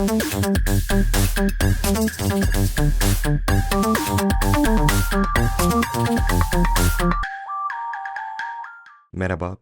Merhaba,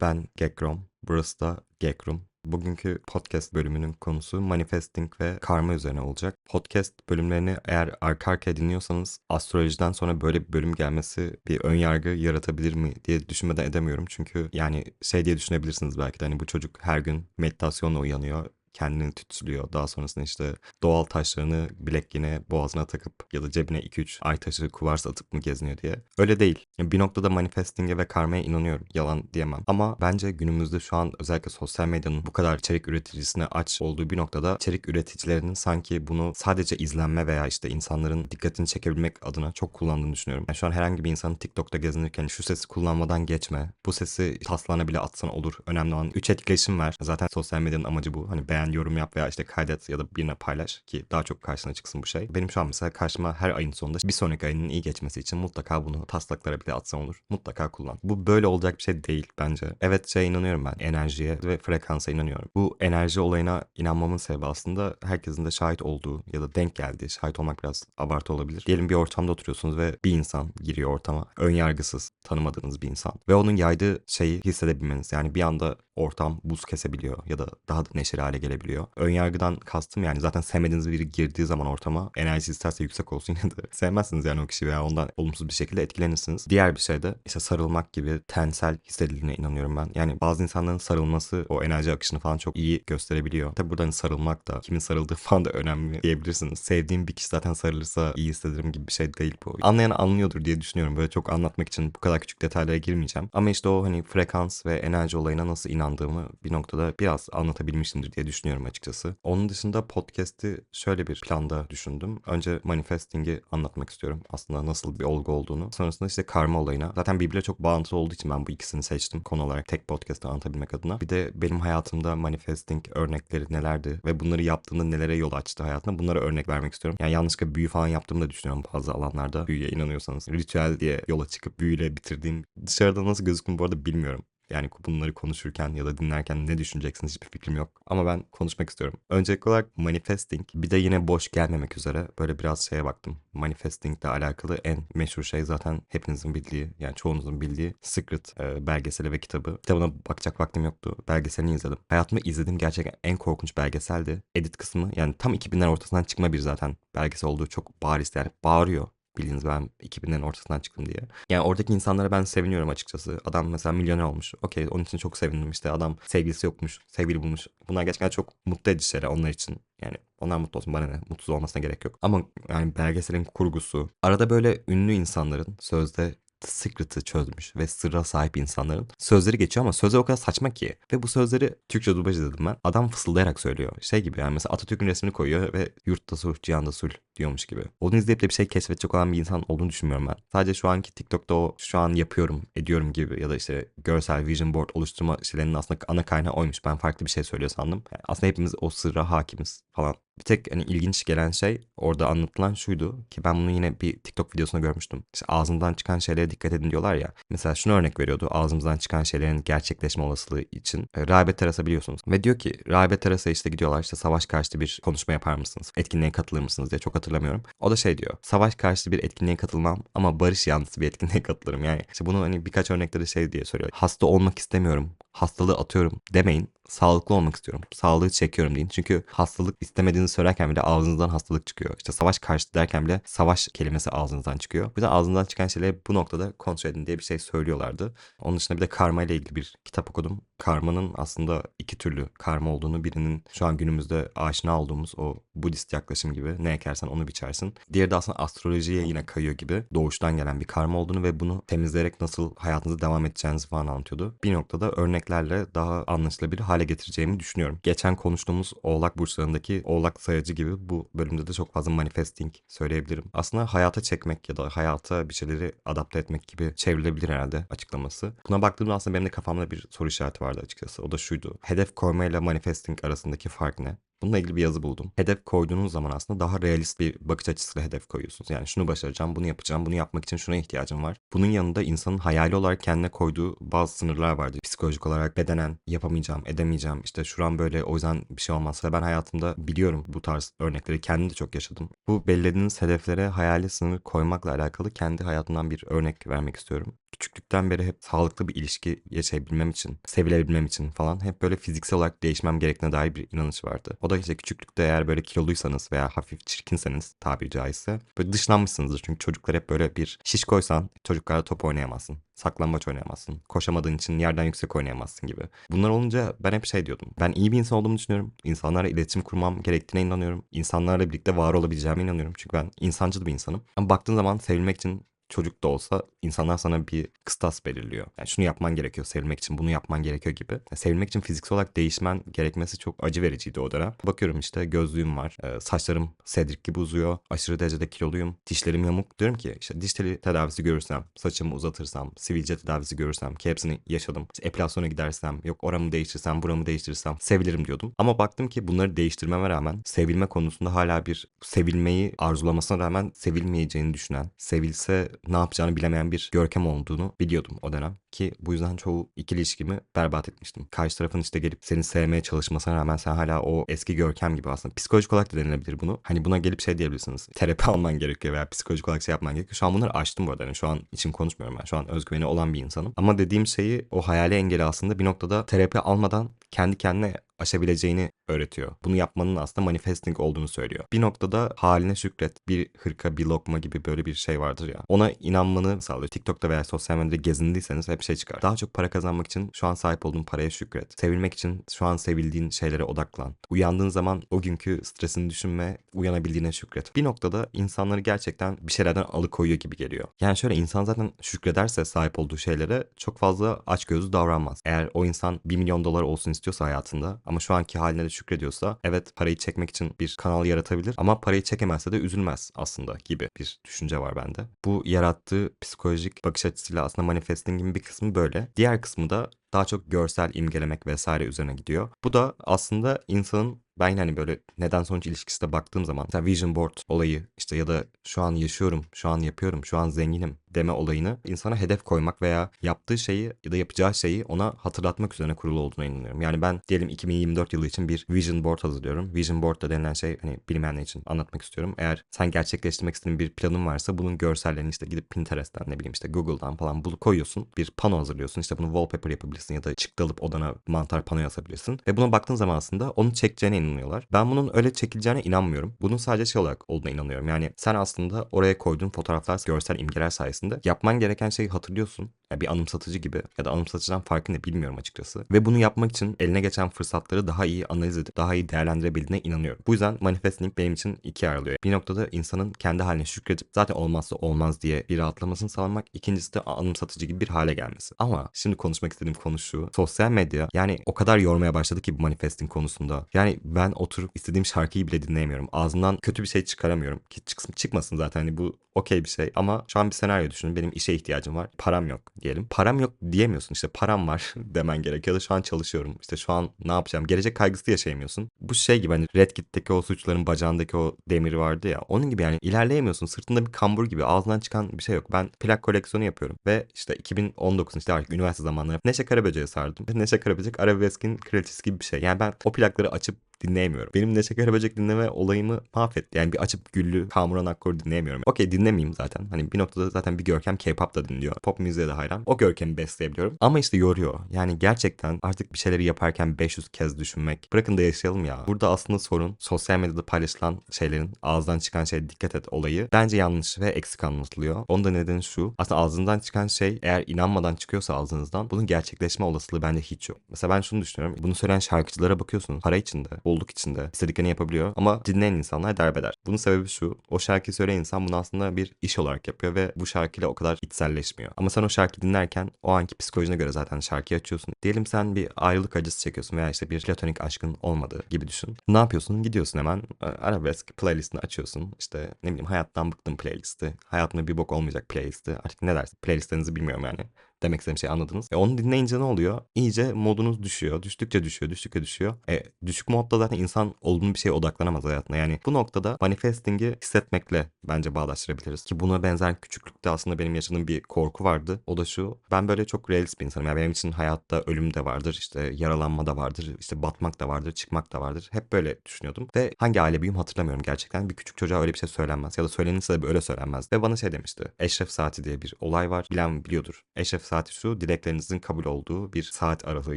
ben Gekrom. Burası da Gekrum. Bugünkü podcast bölümünün konusu manifesting ve karma üzerine olacak. Podcast bölümlerini eğer arka arkaya dinliyorsanız astrolojiden sonra böyle bir bölüm gelmesi bir ön yargı yaratabilir mi diye düşünmeden edemiyorum. Çünkü yani şey diye düşünebilirsiniz belki de hani bu çocuk her gün meditasyonla uyanıyor kendini tütsülüyor. Daha sonrasında işte doğal taşlarını bilekliğine, boğazına takıp ya da cebine 2-3 ay taşı kuvars atıp mı geziniyor diye. Öyle değil. Bir noktada manifesting'e ve karmaya inanıyorum. Yalan diyemem. Ama bence günümüzde şu an özellikle sosyal medyanın bu kadar içerik üreticisine aç olduğu bir noktada içerik üreticilerinin sanki bunu sadece izlenme veya işte insanların dikkatini çekebilmek adına çok kullandığını düşünüyorum. Yani şu an herhangi bir insanın TikTok'ta gezinirken şu sesi kullanmadan geçme. Bu sesi taslağına bile atsan olur. Önemli olan 3 etkileşim ver. Zaten sosyal medyanın amacı bu. Hani beğen, yorum yap veya işte kaydet ya da birine paylaş ki daha çok karşına çıksın bu şey. Benim şu an mesela karşıma her ayın sonunda bir sonraki ayının iyi geçmesi için mutlaka bunu taslaklara bile atsan olur. Mutlaka kullan. Bu böyle olacak bir şey değil bence. Evet şey inanıyorum ben enerjiye ve frekansa inanıyorum. Bu enerji olayına inanmamın sebebi aslında herkesin de şahit olduğu ya da denk geldiği şahit olmak biraz abartı olabilir. Diyelim bir ortamda oturuyorsunuz ve bir insan giriyor ortama. Ön yargısız tanımadığınız bir insan. Ve onun yaydığı şeyi hissedebilmeniz. Yani bir anda ortam buz kesebiliyor ya da daha da neşeli hale gelebiliyor. Ön yargıdan kastım yani zaten sevmediğiniz biri girdiği zaman ortama enerji isterse yüksek olsun yine de sevmezsiniz yani o kişi veya ondan olumsuz bir şekilde etkilenirsiniz. Diğer bir şey de işte sarılmak gibi tensel hissedildiğine inanıyorum ben. Yani bazı insanların sarılması o enerji akışını falan çok iyi gösterebiliyor. Tabi burada hani sarılmak da kimin sarıldığı falan da önemli diyebilirsiniz. Sevdiğim bir kişi zaten sarılırsa iyi hissederim gibi bir şey değil bu. Anlayan anlıyordur diye düşünüyorum. Böyle çok anlatmak için bu kadar küçük detaylara girmeyeceğim. Ama işte o hani frekans ve enerji olayına nasıl inandığımı bir noktada biraz anlatabilmişimdir diye düşünüyorum açıkçası. Onun dışında podcast'i şöyle bir planda düşündüm. Önce manifesting'i anlatmak istiyorum. Aslında nasıl bir olgu olduğunu. Sonrasında işte karma olayına. Zaten birbirine çok bağlantılı olduğu için ben bu ikisini seçtim konu olarak tek podcast'ı anlatabilmek adına. Bir de benim hayatımda manifesting örnekleri nelerdi ve bunları yaptığımda nelere yol açtı hayatımda bunlara örnek vermek istiyorum. Yani yanlışlıkla büyü falan yaptığımı da düşünüyorum bazı alanlarda. Büyüye inanıyorsanız. Ritüel diye yola çıkıp büyüyle bitirdiğim dışarıda nasıl gözüktüğümü bu arada bilmiyorum. Yani bunları konuşurken ya da dinlerken ne düşüneceksiniz hiçbir fikrim yok. Ama ben konuşmak istiyorum. Öncelikli olarak manifesting bir de yine boş gelmemek üzere böyle biraz şeye baktım. Manifesting ile alakalı en meşhur şey zaten hepinizin bildiği yani çoğunuzun bildiği Secret e, belgeseli ve kitabı. Kitabına bakacak vaktim yoktu. Belgeselini izledim. Hayatımda izlediğim gerçekten en korkunç belgeseldi. Edit kısmı yani tam 2000'ler ortasından çıkma bir zaten belgesel olduğu çok bariz yani bağırıyor bildiğiniz ben 2000'lerin ortasından çıktım diye. Yani oradaki insanlara ben seviniyorum açıkçası. Adam mesela milyoner olmuş. Okey onun için çok sevindim işte. Adam sevgilisi yokmuş. Sevgili bulmuş. Bunlar gerçekten çok mutlu edici şeyler onlar için. Yani onlar mutlu olsun bana ne. Mutsuz olmasına gerek yok. Ama yani belgeselin kurgusu. Arada böyle ünlü insanların sözde Secret'ı çözmüş ve sırra sahip insanların sözleri geçiyor ama sözler o kadar saçma ki. Ve bu sözleri Türkçe dublaj dedim ben. Adam fısıldayarak söylüyor. Şey gibi yani mesela Atatürk'ün resmini koyuyor ve yurtta sulh, cihanda sulh diyormuş gibi. Onu izleyip de bir şey keşfedecek olan bir insan olduğunu düşünmüyorum ben. Sadece şu anki TikTok'ta o şu an yapıyorum, ediyorum gibi ya da işte görsel vision board oluşturma şeylerinin aslında ana kaynağı oymuş. Ben farklı bir şey söylüyor sandım. Yani aslında hepimiz o sırra hakimiz falan. Bir tek hani ilginç gelen şey orada anlatılan şuydu ki ben bunu yine bir TikTok videosunda görmüştüm. İşte ağzımdan çıkan şeylere dikkat edin diyorlar ya. Mesela şunu örnek veriyordu ağzımızdan çıkan şeylerin gerçekleşme olasılığı için. E, Terasa biliyorsunuz. Ve diyor ki Rahibe Terasa işte gidiyorlar işte savaş karşıtı bir konuşma yapar mısınız? Etkinliğe katılır mısınız diye çok hatırlamıyorum. O da şey diyor. Savaş karşıtı bir etkinliğe katılmam ama barış yanlısı bir etkinliğe katılırım. Yani işte bunu hani birkaç örnekte de şey diye söylüyor. Hasta olmak istemiyorum. Hastalığı atıyorum demeyin sağlıklı olmak istiyorum. Sağlığı çekiyorum deyin. Çünkü hastalık istemediğinizi söylerken bile ağzınızdan hastalık çıkıyor. İşte savaş karşıtı derken bile savaş kelimesi ağzınızdan çıkıyor. O yüzden ağzından çıkan şeyleri bu noktada kontrol edin diye bir şey söylüyorlardı. Onun dışında bir de karma ile ilgili bir kitap okudum. Karmanın aslında iki türlü karma olduğunu birinin şu an günümüzde aşina olduğumuz o Budist yaklaşım gibi ne ekersen onu biçersin. Diğeri de aslında astrolojiye yine kayıyor gibi doğuştan gelen bir karma olduğunu ve bunu temizleyerek nasıl hayatınızı devam edeceğinizi falan anlatıyordu. Bir noktada örneklerle daha anlaşılabilir hale getireceğimi düşünüyorum. Geçen konuştuğumuz oğlak burçlarındaki oğlak sayacı gibi bu bölümde de çok fazla manifesting söyleyebilirim. Aslında hayata çekmek ya da hayata bir şeyleri adapte etmek gibi çevrilebilir herhalde açıklaması. Buna baktığımda aslında benim de kafamda bir soru işareti vardı açıkçası. O da şuydu. Hedef koymayla manifesting arasındaki fark ne? Bununla ilgili bir yazı buldum. Hedef koyduğunuz zaman aslında daha realist bir bakış açısıyla hedef koyuyorsunuz. Yani şunu başaracağım, bunu yapacağım, bunu yapmak için şuna ihtiyacım var. Bunun yanında insanın hayali olarak kendine koyduğu bazı sınırlar vardır. Psikolojik olarak bedenen yapamayacağım, edemeyeceğim. İşte şuran böyle o yüzden bir şey olmaz. Ve ben hayatımda biliyorum bu tarz örnekleri. Kendim de çok yaşadım. Bu belirlediğiniz hedeflere hayali sınır koymakla alakalı kendi hayatımdan bir örnek vermek istiyorum küçüklükten beri hep sağlıklı bir ilişki yaşayabilmem için, sevilebilmem için falan hep böyle fiziksel olarak değişmem gerektiğine dair bir inanış vardı. O da işte küçüklükte eğer böyle kiloluysanız veya hafif çirkinseniz tabiri caizse böyle dışlanmışsınızdır. Çünkü çocuklar hep böyle bir şiş koysan çocuklarla top oynayamazsın. Saklambaç oynayamazsın. Koşamadığın için yerden yüksek oynayamazsın gibi. Bunlar olunca ben hep şey diyordum. Ben iyi bir insan olduğumu düşünüyorum. İnsanlarla iletişim kurmam gerektiğine inanıyorum. İnsanlarla birlikte var olabileceğime inanıyorum. Çünkü ben insancıl bir insanım. Ama baktığın zaman sevilmek için çocuk da olsa insanlar sana bir kıstas belirliyor. Yani şunu yapman gerekiyor sevilmek için, bunu yapman gerekiyor gibi. Yani sevilmek için fiziksel olarak değişmen gerekmesi çok acı vericiydi o dönem. Bakıyorum işte gözlüğüm var, e, saçlarım Cedric gibi uzuyor, aşırı derecede kiloluyum, dişlerim yamuk. Diyorum ki işte diş teli tedavisi görürsem, saçımı uzatırsam, sivilce tedavisi görürsem ki hepsini yaşadım. İşte epilasyona gidersem, yok oramı değiştirsem, buramı değiştirsem sevilirim diyordum. Ama baktım ki bunları değiştirmeme rağmen sevilme konusunda hala bir sevilmeyi arzulamasına rağmen sevilmeyeceğini düşünen, sevilse ne yapacağını bilemeyen bir görkem olduğunu biliyordum o dönem. Ki bu yüzden çoğu ikili ilişkimi berbat etmiştim. Karşı tarafın işte gelip seni sevmeye çalışmasına rağmen sen hala o eski görkem gibi aslında. Psikolojik olarak da denilebilir bunu. Hani buna gelip şey diyebilirsiniz. Terapi alman gerekiyor veya psikolojik olarak şey yapman gerekiyor. Şu an bunları açtım bu arada. Yani şu an için konuşmuyorum ben. Şu an özgüveni olan bir insanım. Ama dediğim şeyi o hayali engeli aslında bir noktada terapi almadan kendi kendine aşabileceğini öğretiyor. Bunu yapmanın aslında manifesting olduğunu söylüyor. Bir noktada haline şükret, bir hırka, bir lokma gibi böyle bir şey vardır ya. Ona inanmanı sağlıyor. TikTok'ta veya sosyal medyada gezindiyseniz hep şey çıkar. Daha çok para kazanmak için şu an sahip olduğun paraya şükret. Sevilmek için şu an sevildiğin şeylere odaklan. Uyandığın zaman o günkü stresini düşünme, uyanabildiğine şükret. Bir noktada insanları gerçekten bir şeylerden alıkoyuyor gibi geliyor. Yani şöyle insan zaten şükrederse sahip olduğu şeylere çok fazla açgözlü davranmaz. Eğer o insan 1 milyon dolar olsun istiyorsa hayatında ama şu anki haline de şükrediyorsa evet parayı çekmek için bir kanal yaratabilir ama parayı çekemezse de üzülmez aslında gibi bir düşünce var bende. Bu yarattığı psikolojik bakış açısıyla aslında manifestingin bir kısmı böyle. Diğer kısmı da daha çok görsel imgelemek vesaire üzerine gidiyor. Bu da aslında insanın ben hani böyle neden sonuç ilişkisine baktığım zaman mesela vision board olayı işte ya da şu an yaşıyorum, şu an yapıyorum, şu an zenginim deme olayını insana hedef koymak veya yaptığı şeyi ya da yapacağı şeyi ona hatırlatmak üzerine kurulu olduğuna inanıyorum. Yani ben diyelim 2024 yılı için bir vision board hazırlıyorum. Vision board da denilen şey hani bilmeyenler için anlatmak istiyorum. Eğer sen gerçekleştirmek istediğin bir planın varsa bunun görsellerini işte gidip Pinterest'ten ne bileyim işte Google'dan falan bulup koyuyorsun. Bir pano hazırlıyorsun. İşte bunu wallpaper yapabilirsin ya da çıktı alıp odana mantar pano asabilirsin. Ve buna baktığın zaman aslında onu çekeceğine inanıyorlar. Ben bunun öyle çekileceğine inanmıyorum. Bunun sadece şey olarak olduğuna inanıyorum. Yani sen aslında oraya koyduğun fotoğraflar, görsel imgeler sayesinde yapman gereken şeyi hatırlıyorsun. Yani bir anımsatıcı gibi ya da anımsatıcıdan farkı ne bilmiyorum açıkçası. Ve bunu yapmak için eline geçen fırsatları daha iyi analiz edip daha iyi değerlendirebildiğine inanıyorum. Bu yüzden manifesting benim için ikiye ayrılıyor. Bir noktada insanın kendi haline şükredip zaten olmazsa olmaz diye bir rahatlamasını sağlamak. İkincisi de anımsatıcı gibi bir hale gelmesi. Ama şimdi konuşmak istediğim konu şu. Sosyal medya yani o kadar yormaya başladı ki bu manifesting konusunda. Yani ben oturup istediğim şarkıyı bile dinleyemiyorum. Ağzımdan kötü bir şey çıkaramıyorum. Ki çıksın, çıkmasın zaten hani bu okey bir şey. Ama şu an bir senaryo düşünün. Benim işe ihtiyacım var. Param yok diyelim. Param yok diyemiyorsun. İşte param var demen gerekiyor. Ya da şu an çalışıyorum. İşte şu an ne yapacağım? Gelecek kaygısı yaşayamıyorsun. Bu şey gibi hani Red Kit'teki o suçların bacağındaki o demiri vardı ya. Onun gibi yani ilerleyemiyorsun. Sırtında bir kambur gibi ağzından çıkan bir şey yok. Ben plak koleksiyonu yapıyorum. Ve işte 2019 işte artık üniversite zamanları Neşe Karaböcek'e sardım. Neşe Karaböcek arabeskin kraliçesi gibi bir şey. Yani ben o plakları açıp dinleyemiyorum. Benim Neşe Karaböcek dinleme olayımı mahvetti. Yani bir açıp güllü Kamuran Akkor dinleyemiyorum. Okey dinlemeyeyim zaten. Hani bir noktada zaten bir Görkem K-pop da dinliyor. Pop müziğe de hayran. O Görkem'i besleyebiliyorum. Ama işte yoruyor. Yani gerçekten artık bir şeyleri yaparken 500 kez düşünmek. Bırakın da yaşayalım ya. Burada aslında sorun sosyal medyada paylaşılan şeylerin ağızdan çıkan şeye dikkat et olayı bence yanlış ve eksik anlatılıyor. Onun da nedeni şu. Aslında ağzından çıkan şey eğer inanmadan çıkıyorsa ağzınızdan bunun gerçekleşme olasılığı bence hiç yok. Mesela ben şunu düşünüyorum. Bunu söyleyen şarkıcılara bakıyorsunuz. Para içinde bolluk içinde istediklerini yapabiliyor ama dinleyen insanlar derbeder. Bunun sebebi şu. O şarkıyı söyleyen insan bunu aslında bir iş olarak yapıyor ve bu şarkıyla o kadar içselleşmiyor. Ama sen o şarkıyı dinlerken o anki psikolojine göre zaten şarkıyı açıyorsun. Diyelim sen bir ayrılık acısı çekiyorsun veya işte bir platonik aşkın olmadığı gibi düşün. Ne yapıyorsun? Gidiyorsun hemen e, arabesk playlistini açıyorsun. İşte ne bileyim hayattan bıktım playlisti. Hayatımda bir bok olmayacak playlisti. Artık ne dersin? Playlistlerinizi bilmiyorum yani demek istediğim şey anladınız. E onu dinleyince ne oluyor? İyice modunuz düşüyor. Düştükçe düşüyor, düştükçe düşüyor. E düşük modda zaten insan olumlu bir şeye odaklanamaz hayatına. Yani bu noktada manifesting'i hissetmekle bence bağdaştırabiliriz. Ki buna benzer küçüklükte aslında benim yaşadığım bir korku vardı. O da şu. Ben böyle çok realist bir insanım. Yani benim için hayatta ölüm de vardır, işte yaralanma da vardır, işte batmak da vardır, çıkmak da vardır. Hep böyle düşünüyordum. Ve hangi aile büyüğüm hatırlamıyorum gerçekten. Bir küçük çocuğa öyle bir şey söylenmez. Ya da söylenirse de böyle söylenmez. Ve bana şey demişti. Eşref saati diye bir olay var. Bilen biliyordur. Eşref saati şu dileklerinizin kabul olduğu bir saat aralığı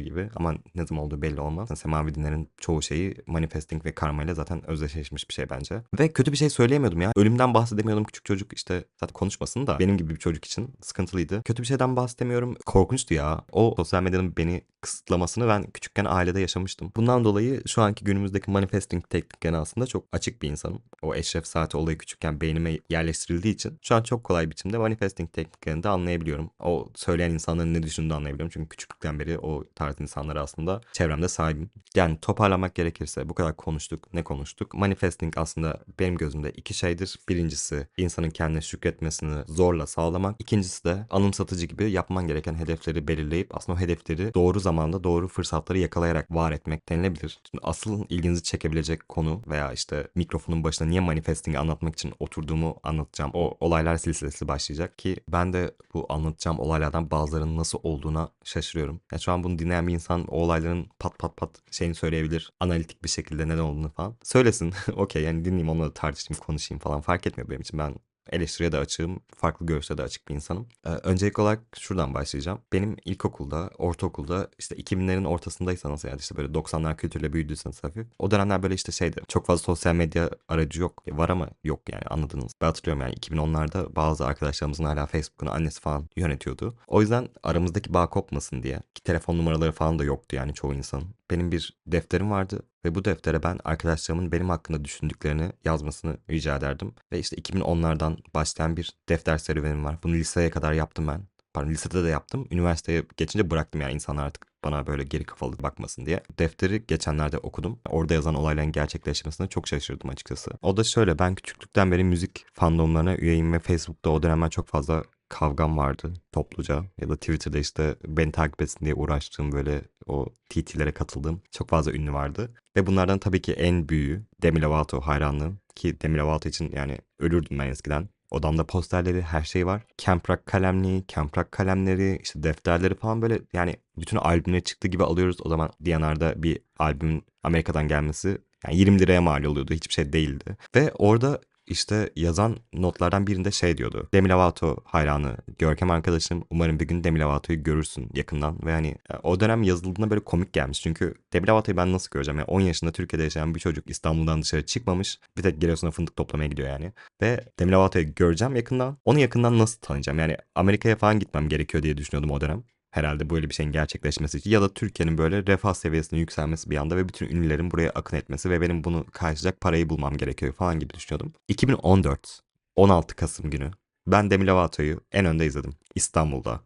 gibi. Ama ne zaman olduğu belli olmaz. Yani semavi dinlerin çoğu şeyi manifesting ve karma ile zaten özdeşleşmiş bir şey bence. Ve kötü bir şey söyleyemiyordum ya. Ölümden bahsedemiyordum küçük çocuk işte zaten konuşmasın da benim gibi bir çocuk için sıkıntılıydı. Kötü bir şeyden bahsedemiyorum. Korkunçtu ya. O sosyal medyanın beni kısıtlamasını ben küçükken ailede yaşamıştım. Bundan dolayı şu anki günümüzdeki manifesting tekniklerine aslında çok açık bir insanım. O eşref saati olayı küçükken beynime yerleştirildiği için şu an çok kolay biçimde manifesting tekniklerini de anlayabiliyorum. O söyleyen insanların ne düşündüğünü anlayabiliyorum. Çünkü küçüklükten beri o tarz insanlara aslında çevremde sahibim. Yani toparlamak gerekirse bu kadar konuştuk. Ne konuştuk? Manifesting aslında benim gözümde iki şeydir. Birincisi insanın kendine şükretmesini zorla sağlamak. İkincisi de anımsatıcı gibi yapman gereken hedefleri belirleyip aslında o hedefleri doğru zamanda doğru fırsatları yakalayarak var etmek denilebilir. Şimdi asıl ilginizi çekebilecek konu veya işte mikrofonun başına niye manifesting'i anlatmak için oturduğumu anlatacağım. O olaylar silsilesi başlayacak ki ben de bu anlatacağım olaylardan bazılarının nasıl olduğuna şaşırıyorum. Yani şu an bunu dinleyen bir insan o olayların pat pat pat şeyini söyleyebilir. Analitik bir şekilde neden olduğunu falan. Söylesin. Okey yani dinleyeyim onunla tartışayım konuşayım falan fark etmiyor benim için. Ben eleştiriye de açığım, farklı görüşe de açık bir insanım. Ee, öncelikli olarak şuradan başlayacağım. Benim ilkokulda, ortaokulda işte 2000'lerin ortasındaysanız yani işte böyle 90'lar kültürle büyüdüyseniz hafif. O dönemler böyle işte şeydi. Çok fazla sosyal medya aracı yok. Var ama yok yani anladınız. Ben hatırlıyorum yani 2010'larda bazı arkadaşlarımızın hala Facebook'unu annesi falan yönetiyordu. O yüzden aramızdaki bağ kopmasın diye ki telefon numaraları falan da yoktu yani çoğu insanın. Benim bir defterim vardı ve bu deftere ben arkadaşlarımın benim hakkında düşündüklerini yazmasını rica ederdim. Ve işte 2010'lardan başlayan bir defter serüvenim var. Bunu liseye kadar yaptım ben. Pardon lisede de yaptım. Üniversiteye geçince bıraktım yani insanlar artık bana böyle geri kafalı bakmasın diye. Defteri geçenlerde okudum. Orada yazan olayların gerçekleşmesine çok şaşırdım açıkçası. O da şöyle ben küçüklükten beri müzik fandomlarına üyeyim ve Facebook'ta o dönemler çok fazla kavgam vardı topluca ya da Twitter'da işte beni takip etsin diye uğraştığım böyle o TT'lere katıldığım çok fazla ünlü vardı. Ve bunlardan tabii ki en büyüğü Demi Lovato hayranlığım ki Demi Lovato için yani ölürdüm ben eskiden. Odamda posterleri her şey var. Camp Rock kalemliği, Camp Rock kalemleri, işte defterleri falan böyle yani bütün albümleri çıktı gibi alıyoruz. O zaman D&R'da bir albümün Amerika'dan gelmesi yani 20 liraya mal oluyordu. Hiçbir şey değildi. Ve orada işte yazan notlardan birinde şey diyordu. Demi Lovato hayranı Görkem arkadaşım umarım bir gün Demi Lovato'yu görürsün yakından ve hani e, o dönem yazıldığında böyle komik gelmiş. Çünkü Demi Lovato'yu ben nasıl göreceğim? Yani 10 yaşında Türkiye'de yaşayan bir çocuk İstanbul'dan dışarı çıkmamış. Bir tek Giresun'a fındık toplamaya gidiyor yani. Ve Demi Lovato'yu göreceğim yakından. Onu yakından nasıl tanıyacağım? Yani Amerika'ya falan gitmem gerekiyor diye düşünüyordum o dönem herhalde böyle bir şeyin gerçekleşmesi için ya da Türkiye'nin böyle refah seviyesinin yükselmesi bir anda ve bütün ünlülerin buraya akın etmesi ve benim bunu karşılayacak parayı bulmam gerekiyor falan gibi düşünüyordum. 2014 16 Kasım günü ben Demi Lovato'yu en önde izledim İstanbul'da.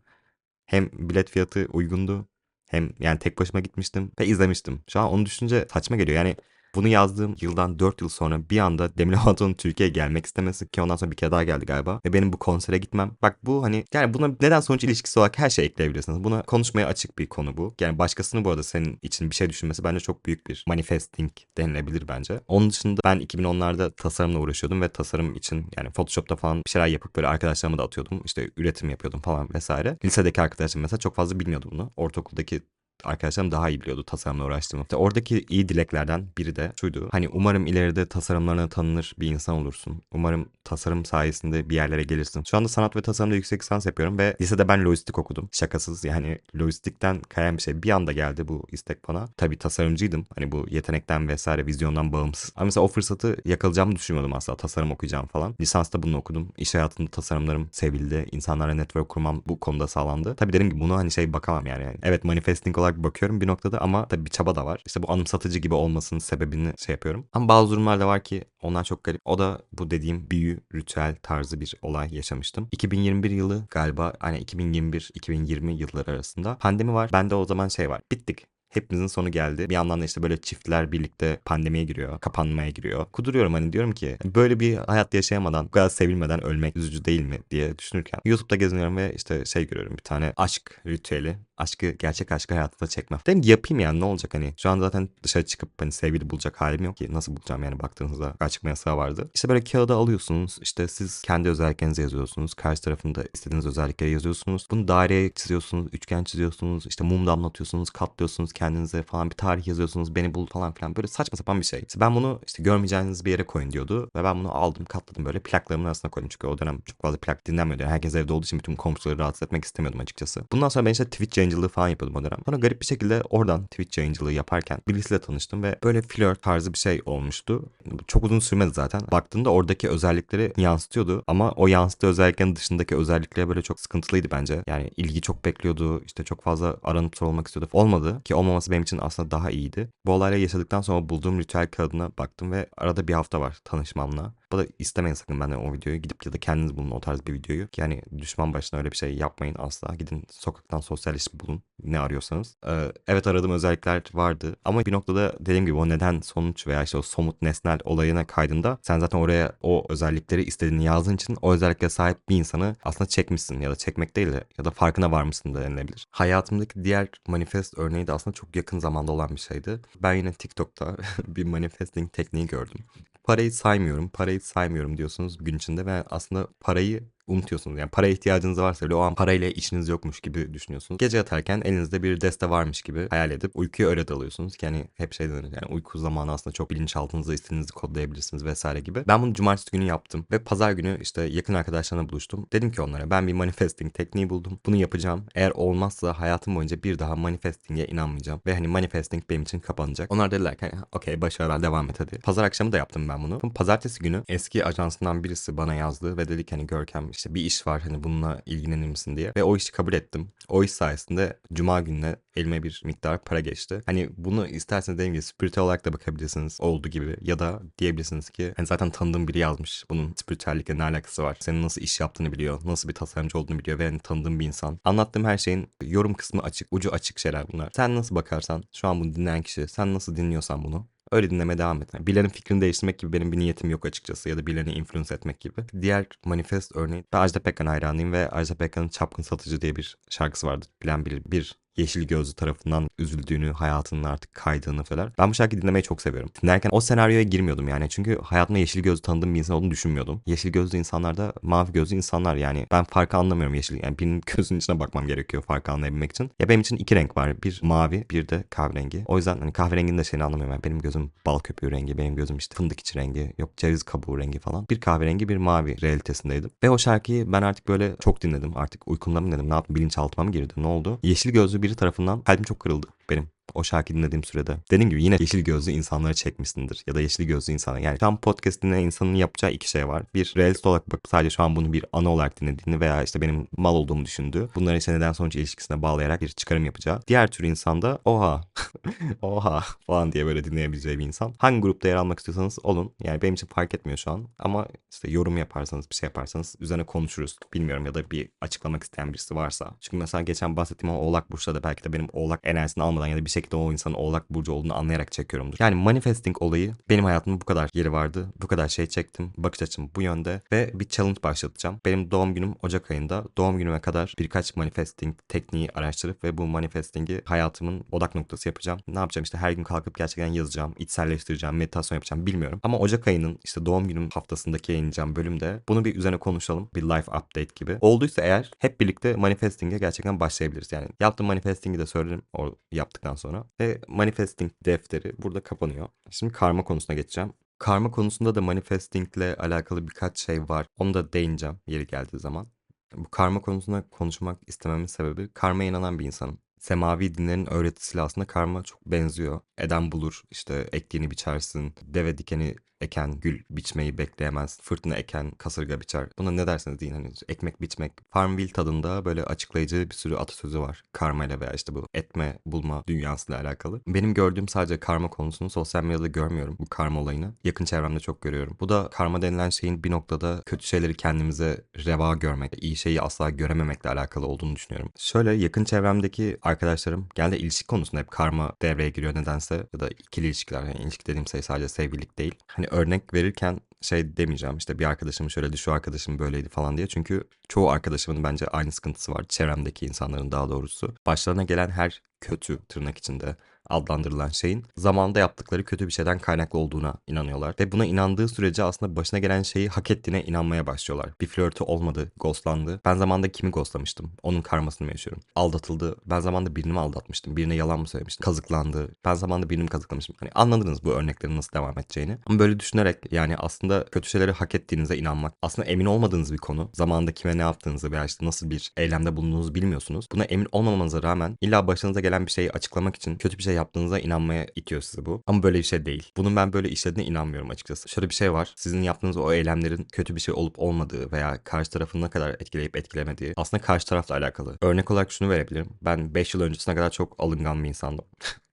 Hem bilet fiyatı uygundu hem yani tek başıma gitmiştim ve izlemiştim. Şu an onu düşünce saçma geliyor. Yani bunu yazdığım yıldan 4 yıl sonra bir anda Demi Lovato'nun Türkiye'ye gelmek istemesi ki ondan sonra bir kere daha geldi galiba. Ve benim bu konsere gitmem. Bak bu hani yani buna neden sonuç ilişkisi olarak her şey ekleyebilirsiniz. Buna konuşmaya açık bir konu bu. Yani başkasının bu arada senin için bir şey düşünmesi bence çok büyük bir manifesting denilebilir bence. Onun dışında ben 2010'larda tasarımla uğraşıyordum ve tasarım için yani Photoshop'ta falan bir şeyler yapıp böyle arkadaşlarıma da atıyordum. İşte üretim yapıyordum falan vesaire. Lisedeki arkadaşım mesela çok fazla bilmiyordu bunu. Ortaokuldaki arkadaşlarım daha iyi biliyordu tasarımla uğraştığımı. İşte oradaki iyi dileklerden biri de şuydu. Hani umarım ileride tasarımlarına tanınır bir insan olursun. Umarım tasarım sayesinde bir yerlere gelirsin. Şu anda sanat ve tasarımda yüksek lisans yapıyorum ve lisede ben lojistik okudum. Şakasız yani lojistikten kayan bir şey. Bir anda geldi bu istek bana. Tabii tasarımcıydım. Hani bu yetenekten vesaire vizyondan bağımsız. Ama mesela o fırsatı yakalayacağımı düşünmüyordum aslında. Tasarım okuyacağım falan. Lisansta bunu okudum. İş hayatında tasarımlarım sevildi. İnsanlarla network kurmam bu konuda sağlandı. Tabii dedim ki bunu hani şey bakamam yani. Evet manifesting olarak bakıyorum bir noktada ama tabii bir çaba da var. İşte bu anımsatıcı gibi olmasının sebebini şey yapıyorum. Ama bazı durumlar da var ki onlar çok garip. O da bu dediğim büyü, ritüel tarzı bir olay yaşamıştım. 2021 yılı galiba hani 2021-2020 yılları arasında pandemi var. Bende o zaman şey var. Bittik Hepimizin sonu geldi. Bir yandan da işte böyle çiftler birlikte pandemiye giriyor, kapanmaya giriyor. Kuduruyorum hani diyorum ki böyle bir hayat yaşayamadan, bu kadar sevilmeden ölmek üzücü değil mi diye düşünürken YouTube'da geziniyorum ve işte şey görüyorum bir tane aşk ritüeli. Aşkı, gerçek aşkı hayatta çekme. Dedim ki yapayım yani ne olacak hani. Şu an zaten dışarı çıkıp hani sevgili bulacak halim yok ki. Nasıl bulacağım yani baktığınızda açıkma yasağı vardı. İşte böyle kağıda alıyorsunuz. işte siz kendi özelliklerinizi yazıyorsunuz. Karşı tarafında istediğiniz özellikleri yazıyorsunuz. Bunu daireye çiziyorsunuz, üçgen çiziyorsunuz. işte mum damlatıyorsunuz, katlıyorsunuz kendinize falan bir tarih yazıyorsunuz. Beni bul falan filan. Böyle saçma sapan bir şey. İşte ben bunu işte görmeyeceğiniz bir yere koyun diyordu. Ve ben bunu aldım katladım böyle plaklarımın arasına koydum. Çünkü o dönem çok fazla plak dinlenmiyordu. Herkes evde olduğu için bütün komşuları rahatsız etmek istemiyordum açıkçası. Bundan sonra ben işte Twitch yayıncılığı falan yapıyordum o dönem. Sonra garip bir şekilde oradan Twitch yayıncılığı yaparken birisiyle tanıştım ve böyle flört tarzı bir şey olmuştu. Çok uzun sürmedi zaten. Baktığımda oradaki özellikleri yansıtıyordu ama o yansıttığı özelliklerin dışındaki özellikleri böyle çok sıkıntılıydı bence. Yani ilgi çok bekliyordu. işte çok fazla aranıp sorulmak istiyordu. Olmadı ki olmaması benim için aslında daha iyiydi. Bu olayla yaşadıktan sonra bulduğum ritüel kağıdına baktım ve arada bir hafta var tanışmamla. Bu da istemeyin sakın benden o videoyu. Gidip ya da kendiniz bulun o tarz bir videoyu. Yani düşman başına öyle bir şey yapmayın asla. Gidin sokaktan sosyalist bulun ne arıyorsanız. Ee, evet aradığım özellikler vardı. Ama bir noktada dediğim gibi o neden sonuç veya işte o somut nesnel olayına kaydında sen zaten oraya o özellikleri istediğini yazdığın için o özelliklere sahip bir insanı aslında çekmişsin ya da çekmek değil de ya da farkına varmışsın da denilebilir. Hayatımdaki diğer manifest örneği de aslında çok yakın zamanda olan bir şeydi. Ben yine TikTok'ta bir manifesting tekniği gördüm. Parayı saymıyorum, parayı saymıyorum diyorsunuz gün içinde ve aslında parayı unutuyorsunuz. Yani para ihtiyacınız varsa bile o an parayla işiniz yokmuş gibi düşünüyorsunuz. Gece yatarken elinizde bir deste varmış gibi hayal edip uykuya öyle dalıyorsunuz ki hani hep şey denir yani uyku zamanı aslında çok bilinçaltınızda istediğinizi kodlayabilirsiniz vesaire gibi. Ben bunu cumartesi günü yaptım ve pazar günü işte yakın arkadaşlarla buluştum. Dedim ki onlara ben bir manifesting tekniği buldum. Bunu yapacağım. Eğer olmazsa hayatım boyunca bir daha manifesting'e inanmayacağım. Ve hani manifesting benim için kapanacak. Onlar dediler ki hani, okey başarılar devam et hadi. Pazar akşamı da yaptım ben bunu. Pazartesi günü eski ajansından birisi bana yazdı ve dedi ki hani Görkem işte bir iş var hani bununla ilgilenir misin diye. Ve o işi kabul ettim. O iş sayesinde cuma gününe elime bir miktar para geçti. Hani bunu isterseniz dediğim gibi spiritüel olarak da bakabilirsiniz olduğu gibi ya da diyebilirsiniz ki hani zaten tanıdığım biri yazmış bunun spiritüellikle ne alakası var. Senin nasıl iş yaptığını biliyor, nasıl bir tasarımcı olduğunu biliyor ve hani tanıdığım bir insan. Anlattığım her şeyin yorum kısmı açık, ucu açık şeyler bunlar. Sen nasıl bakarsan, şu an bunu dinleyen kişi, sen nasıl dinliyorsan bunu Öyle dinlemeye devam et. Yani birilerinin fikrini değiştirmek gibi benim bir niyetim yok açıkçası ya da birilerini influence etmek gibi. Diğer manifest örneği ben Ajda Pekkan hayranıyım ve Ajda Pekkan'ın Çapkın Satıcı diye bir şarkısı vardı. Bilen bir, bir yeşil gözlü tarafından üzüldüğünü, hayatının artık kaydığını falan. Ben bu şarkıyı dinlemeyi çok seviyorum. Dinlerken o senaryoya girmiyordum yani. Çünkü hayatımda yeşil gözlü tanıdığım bir insan olduğunu düşünmüyordum. Yeşil gözlü insanlar da mavi gözlü insanlar yani. Ben farkı anlamıyorum yeşil. Yani birinin gözünün içine bakmam gerekiyor farkı anlayabilmek için. Ya benim için iki renk var. Bir mavi, bir de kahverengi. O yüzden hani kahverenginin de şeyini anlamıyorum. Yani benim gözüm bal köpüğü rengi, benim gözüm işte fındık içi rengi, yok ceviz kabuğu rengi falan. Bir kahverengi, bir mavi realitesindeydim. Ve o şarkıyı ben artık böyle çok dinledim. Artık uykumda mı dedim, ne yaptım, bilinçaltıma mı girdi, ne oldu? Yeşil gözlü biri tarafından kalbim çok kırıldı benim o şarkıyı dinlediğim sürede. Dediğim gibi yine yeşil gözlü insanları çekmişsindir. Ya da yeşil gözlü insanlar. Yani şu an podcast dinleyen insanın yapacağı iki şey var. Bir realist olarak bakıp sadece şu an bunu bir ana olarak dinlediğini veya işte benim mal olduğumu düşündüğü. Bunları işte neden sonuç ilişkisine bağlayarak bir çıkarım yapacağı. Diğer tür insanda oha oha falan diye böyle dinleyebileceği bir insan. Hangi grupta yer almak istiyorsanız olun. Yani benim için fark etmiyor şu an. Ama işte yorum yaparsanız bir şey yaparsanız üzerine konuşuruz. Bilmiyorum ya da bir açıklamak isteyen birisi varsa. Çünkü mesela geçen bahsettiğim o Oğlak Burç'ta da belki de benim Oğlak enerjisini almadan ya da bir şekilde o insanın Oğlak Burcu olduğunu anlayarak çekiyorumdur. Yani manifesting olayı benim hayatımda bu kadar yeri vardı. Bu kadar şey çektim. Bakış açım bu yönde ve bir challenge başlatacağım. Benim doğum günüm Ocak ayında. Doğum günüme kadar birkaç manifesting tekniği araştırıp ve bu manifestingi hayatımın odak noktası yapacağım. Ne yapacağım işte her gün kalkıp gerçekten yazacağım, içselleştireceğim, meditasyon yapacağım bilmiyorum. Ama Ocak ayının işte doğum günüm haftasındaki yayınlayacağım bölümde bunu bir üzerine konuşalım. Bir life update gibi. Olduysa eğer hep birlikte manifesting'e gerçekten başlayabiliriz. Yani yaptığım manifesting'i de söylerim o yaptıktan sonra. Ve manifesting defteri burada kapanıyor. Şimdi karma konusuna geçeceğim. Karma konusunda da manifesting ile alakalı birkaç şey var. Onu da değineceğim yeri geldiği zaman. Bu karma konusunda konuşmak istememin sebebi karmaya inanan bir insanım. Semavi dinlerin öğretisiyle aslında karma çok benziyor. Eden bulur, işte ektiğini biçersin, deve dikeni eken gül biçmeyi bekleyemez. Fırtına eken kasırga biçer. Buna ne derseniz deyin hani ekmek biçmek. Farmville tadında böyle açıklayıcı bir sürü atasözü var. Karma ile veya işte bu etme bulma dünyasıyla alakalı. Benim gördüğüm sadece karma konusunu sosyal medyada görmüyorum bu karma olayını. Yakın çevremde çok görüyorum. Bu da karma denilen şeyin bir noktada kötü şeyleri kendimize reva görmek, iyi şeyi asla görememekle alakalı olduğunu düşünüyorum. Şöyle yakın çevremdeki arkadaşlarım genelde ilişki konusunda hep karma devreye giriyor nedense ya da ikili ilişkiler yani ilişki dediğim şey sadece sevgililik değil. Hani örnek verirken şey demeyeceğim işte bir arkadaşım şöyleydi şu arkadaşım böyleydi falan diye çünkü çoğu arkadaşımın bence aynı sıkıntısı var çevremdeki insanların daha doğrusu. Başlarına gelen her kötü tırnak içinde adlandırılan şeyin zamanda yaptıkları kötü bir şeyden kaynaklı olduğuna inanıyorlar. Ve buna inandığı sürece aslında başına gelen şeyi hak ettiğine inanmaya başlıyorlar. Bir flörtü olmadı, ghostlandı. Ben zamanda kimi ghostlamıştım? Onun karmasını mı yaşıyorum? Aldatıldı. Ben zamanda birini mi aldatmıştım? Birine yalan mı söylemiştim? Kazıklandı. Ben zamanda birini mi kazıklamıştım? Hani anladınız bu örneklerin nasıl devam edeceğini. Ama böyle düşünerek yani aslında kötü şeyleri hak ettiğinize inanmak. Aslında emin olmadığınız bir konu. Zamanında kime ne yaptığınızı veya işte nasıl bir eylemde bulunduğunuzu bilmiyorsunuz. Buna emin olmamanıza rağmen illa başınıza gelen bir şeyi açıklamak için kötü bir şey yaptığınıza inanmaya itiyor sizi bu. Ama böyle bir şey değil. Bunun ben böyle işlediğine inanmıyorum açıkçası. Şöyle bir şey var. Sizin yaptığınız o eylemlerin kötü bir şey olup olmadığı veya karşı tarafın ne kadar etkileyip etkilemediği aslında karşı tarafla alakalı. Örnek olarak şunu verebilirim. Ben 5 yıl öncesine kadar çok alıngan bir insandım.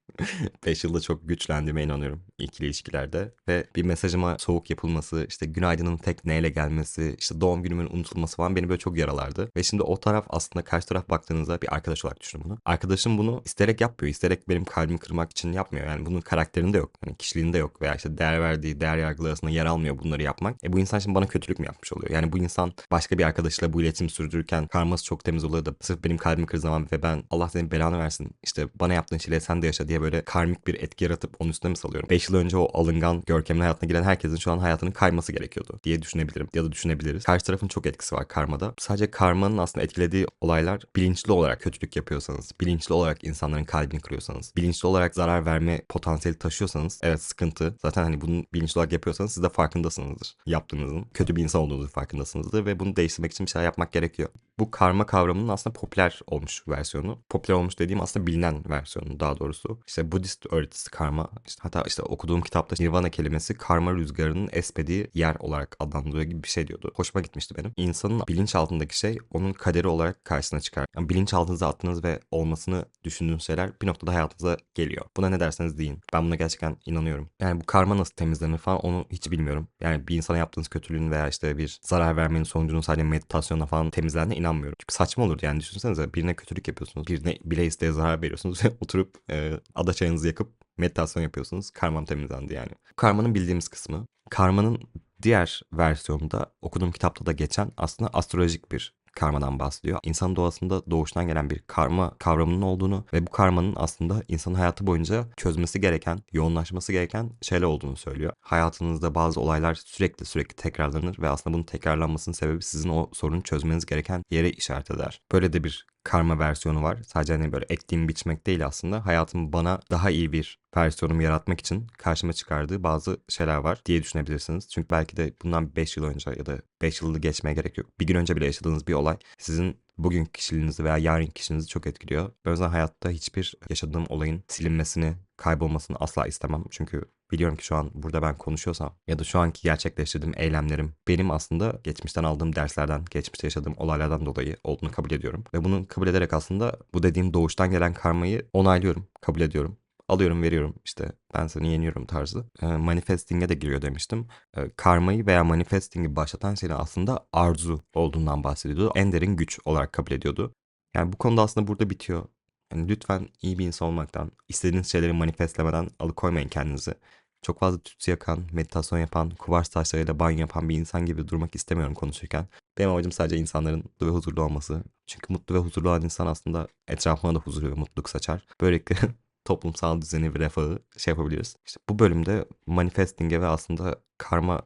5 yılda çok güçlendiğime inanıyorum ikili ilişkilerde ve bir mesajıma soğuk yapılması, işte günaydının tek neyle gelmesi, işte doğum günümün unutulması falan beni böyle çok yaralardı. Ve şimdi o taraf aslında karşı taraf baktığınızda bir arkadaş olarak düşünün bunu. Arkadaşım bunu isterek yapmıyor, isterek benim kalbimi kırmak için yapmıyor. Yani bunun karakterinde yok, hani kişiliğinde yok veya işte değer verdiği değer yargıları arasında yer almıyor bunları yapmak. E bu insan şimdi bana kötülük mü yapmış oluyor? Yani bu insan başka bir arkadaşıyla bu iletişim sürdürürken karması çok temiz oluyor da sırf benim kalbimi kırdığı zaman ve ben Allah senin belanı versin işte bana yaptığın şeyleri sen de yaşa diye böyle karmik bir etki yaratıp onun üstüne mi salıyorum? 5 yıl önce o alıngan, görkemli hayatına giren herkesin şu an hayatının kayması gerekiyordu diye düşünebilirim ya da düşünebiliriz. Karşı tarafın çok etkisi var karmada. Sadece karmanın aslında etkilediği olaylar bilinçli olarak kötülük yapıyorsanız, bilinçli olarak insanların kalbini kırıyorsanız, bilinçli olarak zarar verme potansiyeli taşıyorsanız evet sıkıntı. Zaten hani bunu bilinçli olarak yapıyorsanız siz de farkındasınızdır yaptığınızın. Kötü bir insan olduğunuzu farkındasınızdır ve bunu değiştirmek için bir şeyler yapmak gerekiyor. Bu karma kavramının aslında popüler olmuş versiyonu. Popüler olmuş dediğim aslında bilinen versiyonu daha doğrusu. İşte Budist öğretisi karma. İşte hatta işte okuduğum kitapta Nirvana kelimesi karma rüzgarının espediği yer olarak adlandırıyor gibi bir şey diyordu. Hoşuma gitmişti benim. İnsanın bilinç altındaki şey onun kaderi olarak karşısına çıkar. Yani bilinç altınıza attığınız ve olmasını düşündüğünüz şeyler bir noktada hayatınıza geliyor. Buna ne derseniz deyin. Ben buna gerçekten inanıyorum. Yani bu karma nasıl temizlenir falan onu hiç bilmiyorum. Yani bir insana yaptığınız kötülüğün veya işte bir zarar vermenin sonucunun sadece meditasyonla falan temizlendiğine inanmıyorum. Çünkü saçma olurdu yani düşünsenize birine kötülük yapıyorsunuz. Birine bile isteye zarar veriyorsunuz ve oturup e, ada çayınızı yakıp meditasyon yapıyorsunuz. Karmam temizlendi yani. Karmanın bildiğimiz kısmı. Karmanın diğer versiyonunda okuduğum kitapta da geçen aslında astrolojik bir karmadan bahsediyor. İnsan doğasında doğuştan gelen bir karma kavramının olduğunu ve bu karmanın aslında insanın hayatı boyunca çözmesi gereken, yoğunlaşması gereken şeyler olduğunu söylüyor. Hayatınızda bazı olaylar sürekli sürekli tekrarlanır ve aslında bunun tekrarlanmasının sebebi sizin o sorunu çözmeniz gereken yere işaret eder. Böyle de bir karma versiyonu var. Sadece hani böyle ektiğim biçmek değil aslında. Hayatım bana daha iyi bir versiyonumu yaratmak için karşıma çıkardığı bazı şeyler var diye düşünebilirsiniz. Çünkü belki de bundan 5 yıl önce ya da 5 yılı geçmeye gerek yok. Bir gün önce bile yaşadığınız bir olay sizin bugün kişiliğinizi veya yarın kişiliğinizi çok etkiliyor. O yüzden hayatta hiçbir yaşadığım olayın silinmesini, kaybolmasını asla istemem. Çünkü biliyorum ki şu an burada ben konuşuyorsam ya da şu anki gerçekleştirdiğim eylemlerim benim aslında geçmişten aldığım derslerden, geçmişte yaşadığım olaylardan dolayı olduğunu kabul ediyorum. Ve bunu kabul ederek aslında bu dediğim doğuştan gelen karmayı onaylıyorum, kabul ediyorum alıyorum veriyorum işte ben seni yeniyorum tarzı. E, manifesting'e de giriyor demiştim. E, karmayı veya manifesting'i başlatan şeyin aslında arzu olduğundan bahsediyordu. En derin güç olarak kabul ediyordu. Yani bu konuda aslında burada bitiyor. Yani lütfen iyi bir insan olmaktan, istediğiniz şeyleri manifestlemeden alıkoymayın kendinizi. Çok fazla tütsü yakan, meditasyon yapan, kuvars taşlarıyla banyo yapan bir insan gibi durmak istemiyorum konuşurken. Benim amacım sadece insanların mutlu ve huzurlu olması. Çünkü mutlu ve huzurlu olan insan aslında etrafına da huzur ve mutluluk saçar. Böylelikle toplumsal düzeni ve refahı şey yapabiliriz. İşte bu bölümde manifesting'e ve aslında karma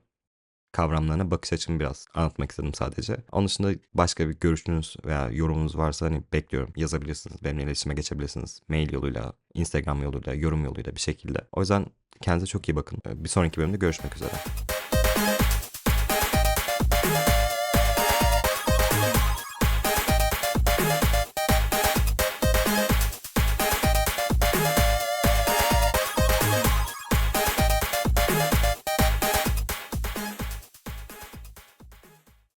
kavramlarına bakış açımı biraz anlatmak istedim sadece. Onun dışında başka bir görüşünüz veya yorumunuz varsa hani bekliyorum. Yazabilirsiniz. Benimle iletişime geçebilirsiniz. Mail yoluyla, Instagram yoluyla, yorum yoluyla bir şekilde. O yüzden kendinize çok iyi bakın. Bir sonraki bölümde görüşmek üzere.